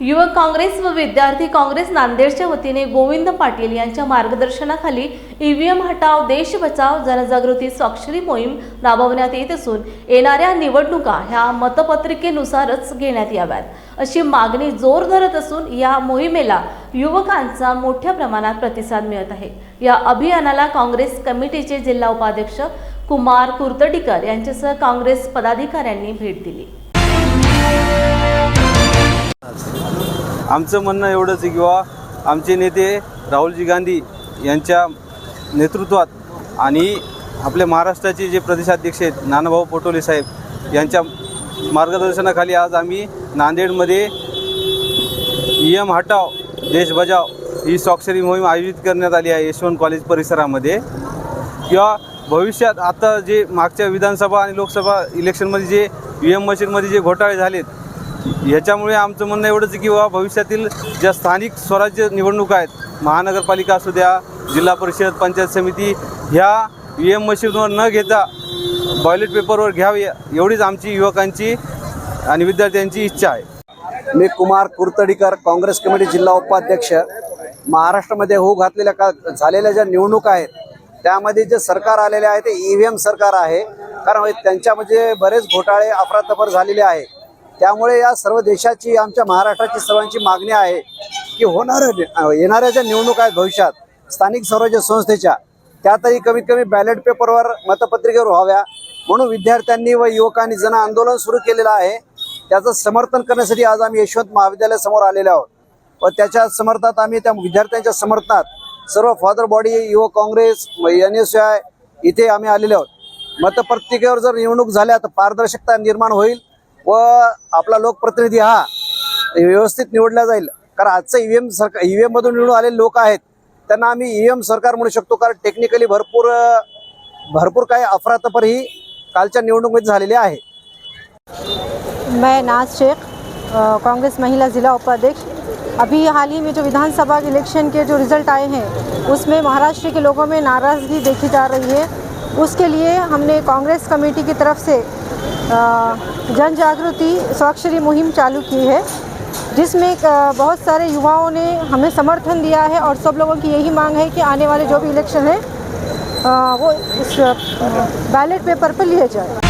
युवक काँग्रेस व विद्यार्थी काँग्रेस नांदेडच्या वतीने गोविंद पाटील यांच्या मार्गदर्शनाखाली ईव्हीएम हटाव देश बचाव जनजागृती स्वाक्षरी मोहीम राबवण्यात येत असून येणाऱ्या निवडणुका ह्या मतपत्रिकेनुसारच घेण्यात याव्यात. अशी मागणी जोर धरत असून या मोहिमेला युवकांचा मोठ्या प्रमाणात प्रतिसाद मिळत आहे. या अभियानाला काँग्रेस कमिटीचे जिल्हा उपाध्यक्ष कुमार कुर्तडीकर यांच्यासह काँग्रेस पदाधिकाऱ्यांनी भेट दिली. आमचं म्हणणं एवढंच आहे किंवा आमचे नेते राहुलजी गांधी यांच्या नेतृत्वात आणि आपल्या महाराष्ट्राचे जे प्रदेशाध्यक्ष आहेत नानाभाऊ पटोले साहेब यांच्या मार्गदर्शनाखाली आज आम्ही नांदेडमध्ये यम एम हटाव देश बजाव ही स्वाक्षरी मोहीम आयोजित करण्यात आली आहे यशवंत कॉलेज परिसरामध्ये. किंवा भविष्यात आता जे मागच्या विधानसभा आणि लोकसभा इलेक्शनमध्ये जे यू एम मशीनमध्ये जे घोटाळे झालेत ह्याच्यामुळे आमचं म्हणणं एवढंच की बाबा भविष्यातील ज्या स्थानिक स्वराज्य निवडणुका आहेत महानगरपालिका असू द्या जिल्हा परिषद पंचायत समिती ह्या ई एम मशीनवर न घेता बॉयलेट पेपरवर घ्यावी एवढीच आमची युवकांची आणि विद्यार्थ्यांची इच्छा आहे. मी कुमार कुरतडीकर काँग्रेस कमिटी जिल्हा उपाध्यक्ष. महाराष्ट्रामध्ये होऊ घातलेल्या का झालेल्या ज्या निवडणुका आहेत त्यामध्ये जे सरकार आलेले आहे ते ई व्ही एम सरकार आहे. कारण त्यांच्यामध्ये बरेच घोटाळे अफरातफर झालेले आहे. त्यामुळे या सर्व देशाची आमच्या महाराष्ट्राची सर्वांची मागणी आहे की होणाऱ्या येणाऱ्या ज्या निवडणूक आहेत भविष्यात स्थानिक स्वराज्य संस्थेच्या त्यातही कमीत कमी बॅलेट पेपरवर मतपत्रिकेवर व्हाव्या. म्हणून विद्यार्थ्यांनी व युवकांनी जन आंदोलन सुरू केलेलं आहे. त्याचं समर्थन करण्यासाठी आज आम्ही यशवंत महाविद्यालयासमोर आलेलो आहोत. व त्याच्या समर्थनात आम्ही त्या विद्यार्थ्यांच्या समर्थनात सर्व फादर बॉडी युवक काँग्रेस एन एस आय इथे आम्ही आलेले आहोत. मतपत्रिकेवर जर निवडणूक झाल्या तर पारदर्शकता निर्माण होईल. व आपला लोकप्रतिनिधी हा व्यवस्थित निवडला जाईल. कारण आजचं ईव्हीएम सरकार ईव्हीएम मधून निवडून आलेले लोक आहेत. त्यांना आम्ही ईव्हीएम सरकार म्हणू शकतो. कारण टेक्निकली भरपूर भरपूर काही अफरातफर ही कालच्या निवडणुकीमध्ये झालेली आहे. मैं नाज शेख काँग्रेस कांग्रेस महिला ज़िला उपाध्यक्ष. अभी हाल ही में जो विधानसभा इलेक्शन के जो रिज़ल्ट आए हैं उसमें महाराष्ट्र के लोगों में नाराज़गी देखी जा रही है। उसके लिए हमने कांग्रेस कमेटी की तरफ से आ, जन जागृति स्वाक्षरी मुहिम चालू की है, जिसमें बहुत सारे युवाओं ने हमें समर्थन दिया है और सब लोगों की यही मांग है कि आने वाले जो भी इलेक्शन है वो इस बैलेट पेपर पर लिए जाए।